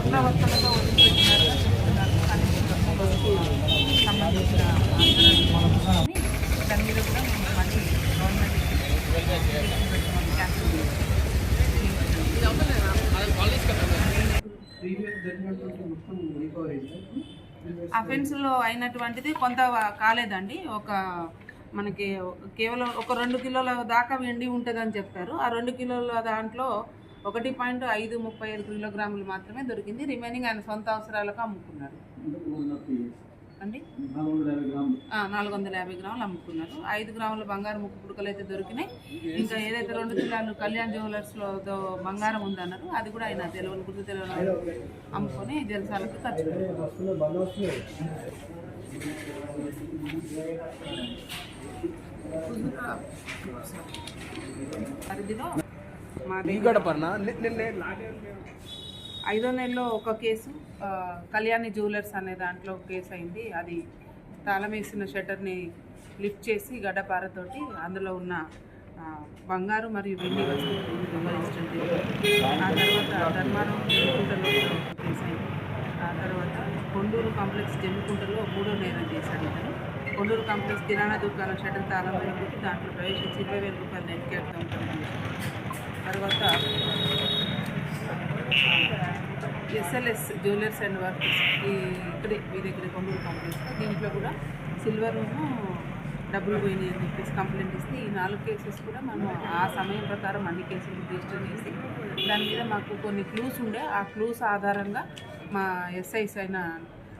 పునరావರ್ತనగా సంబంధించిన దాని మీద కూడా మేము మళ్ళీ అఫెన్స్లో అయినటువంటిది కొంత కాలేదండి. ఒక మనకి కేవలం ఒక రెండు కిలోల దాకా వెండి ఉంటుందని చెప్పారు ఆ రెండు కిలోల దాంట్లో ఒకటి పాయింట్ ఐదు ముప్పై ఐదు కిలోగ్రాములు మాత్రమే దొరికింది. రిమైనింగ్ ఆయన సొంత అవసరాలకు అమ్ముకున్నారు. అండి? నాలుగు వందల యాభై గ్రాములు. అమ్ముకున్నారు. ఐదు గ్రాముల బంగారం ముక్కు పుడకలు అయితే దొరికినాయి. ఇంకా ఏదైతే రెండు కిలోలు కళ్యాణ్ జ్యువెలర్స్లో బంగారం ఉందన్నారు అది కూడా ఆయన తెలియని గుర్తు తెలియని అమ్ముకొని జలసాలకు ఖర్చు పెట్టారు. ఐదో నెలలో ఒక కేసు కళ్యాణి జ్యువెలర్స్ అనే దాంట్లో కేసు అయింది. అది తాళం వేసిన షట్టర్ని లిఫ్ట్ చేసి గడ్డపారతోటి అందులో ఉన్న బంగారు మరియు వెండి. ఆ తర్వాత ధర్మారం జమ్మికుంటలో ఒక కేసు అయింది. ఆ తర్వాత కొండూరు కాంప్లెక్స్ జమ్మికుంటలో మూడో నేరం చేశాడు ఇతను. కొండూరు కాంప్లెక్స్ కిరాణా దుకాణం షటర్ తాళం వేయబోతే దాంట్లో ప్రవేశించి ఇరవై వేల రూపాయలు నెట్కేట్తో ఉంటాం తర్వాత ఎస్ఎల్ఎస్ జ్యువెలర్స్ అండ్ వర్క్స్ ఈ ఇక్కడే మీ దగ్గర కొనుగోలు కాంప్లెక్స్ దీంట్లో కూడా సిల్వర్ డబ్బులు పోయినాయి అని చెప్పేసి కంప్లైంట్ ఇస్తే ఈ నాలుగు కేసెస్ కూడా మనం ఆ సమయం ప్రకారం అన్ని కేసులు రిజిస్టర్ చేసి దాని మీద మాకు కొన్ని క్లూస్ ఉండే. ఆ క్లూస్ ఆధారంగా మా ఎస్ఐస్ అయిన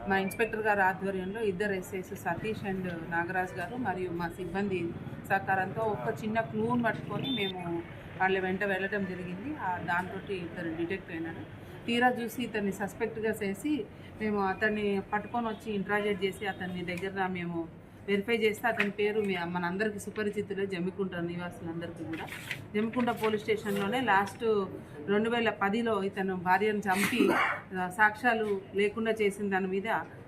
మా ఇన్స్పెక్టర్ గారి ఆధ్వర్యంలో ఇద్దరు ఎస్ఐస్ సతీష్ అండ్ నాగరాజ్ గారు మరియు మా సిబ్బంది సహకారంతో ఒక చిన్న క్లూని పట్టుకొని మేము వాళ్ళ వెంట వెళ్ళడం జరిగింది. దాంతో ఇద్దరు డిటెక్ట్ అయినాడు. తీరా చూసి ఇతన్ని సస్పెక్ట్గా చేసి మేము అతన్ని పట్టుకొని వచ్చి ఇంట్రాజేట్ చేసి అతన్ని దగ్గర మేము వెరిఫై చేస్తే అతని పేరు మీ మనందరికీ సుపరిచితులే జమ్మికుంట నివాసులందరికీ కూడా. జమ్మికుంట పోలీస్ స్టేషన్లోనే లాస్ట్ రెండు వేల పదిలో ఇతను భార్యను చంపి సాక్ష్యాలు లేకుండా చేసిన దాని మీద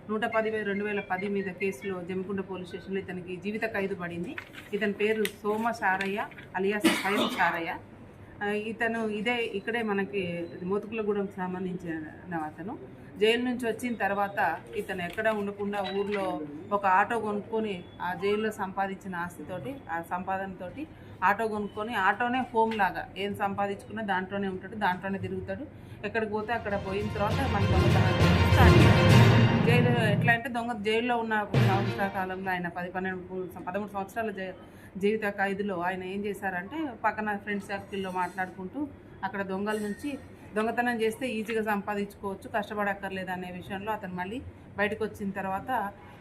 నూట పది రెండు వేల పది మీద కేసులో జమ్మికుంట పోలీస్ స్టేషన్లో ఇతనికి జీవిత ఖైదు పడింది. ఇతని పేరు సోమ సారయ్య అలియాస్ స్వయం సారయ్య. ఇతను ఇదే ఇక్కడే మనకి మోతుకులగూడెం సంబంధించిన అతను. జైలు నుంచి వచ్చిన తర్వాత ఇతను ఎక్కడ ఉండకుండా ఊర్లో ఒక ఆటో కొనుక్కొని ఆ జైల్లో సంపాదించిన ఆస్తితోటి ఆ సంపాదనతోటి ఆటో కొనుక్కొని ఆటోనే హోమ్ లాగా. ఏం సంపాదించుకున్నా దాంట్లోనే ఉంటాడు దాంట్లోనే తిరుగుతాడు. ఎక్కడికి పోతే అక్కడ పోయిన తర్వాత మనకు స్టార్ట్ చేస్తాడు. జైలు ఎట్లా అంటే దొంగ జైల్లో ఉన్న సంవత్సరాల కాలంలో ఆయన పది పన్నెండు పదమూడు సంవత్సరాల జై- జీవిత ఖైదులో ఆయన ఏం చేశారంటే పక్కన ఫ్రెండ్స్ సర్కిల్లో మాట్లాడుకుంటూ అక్కడ దొంగల నుంచి దొంగతనం చేస్తే ఈజీగా సంపాదించుకోవచ్చు కష్టపడక్కర్లేదు అనే విషయంలో అతను మళ్ళీ బయటకు వచ్చిన తర్వాత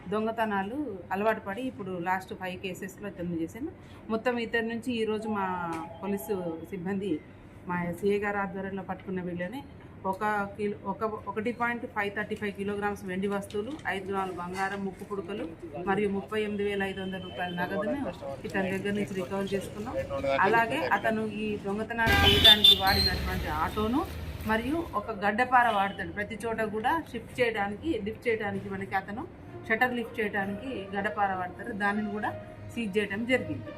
దొంగతనాలు అలవాటు పడి ఇప్పుడు లాస్ట్ ఫైవ్ కేసెస్లో ఇతను చేశాను మొత్తం ఇతని నుంచి ఈరోజు మా పోలీసు సిబ్బంది మా సిఏ గారు ఆధ్వర్యంలో పట్టుకున్న వీళ్ళని ఒక కిలో ఒక ఒకటి point five thirty five kilograms వెండి వస్తువులు ఐదు గ్రాములు బంగారం ముక్కు పుడకలు మరియు ముప్పై ఎనిమిది వేల ఐదు వందల రూపాయల నగదుని ఇతని దగ్గర నుంచి రికవర్ చేసుకున్నాం. అలాగే అతను ఈ దొంగతనాలు చేయడానికి వాడినటువంటి ఆటోను మరియు ఒక గడ్డపార వాడతాడు. ప్రతి చోట కూడా షిఫ్ట్ చేయడానికి లిఫ్ట్ చేయడానికి మనకి అతను షటర్ లిఫ్ట్ చేయడానికి గడ్డపార వాడతారు. దానిని కూడా సీజ్ చేయడం జరిగింది.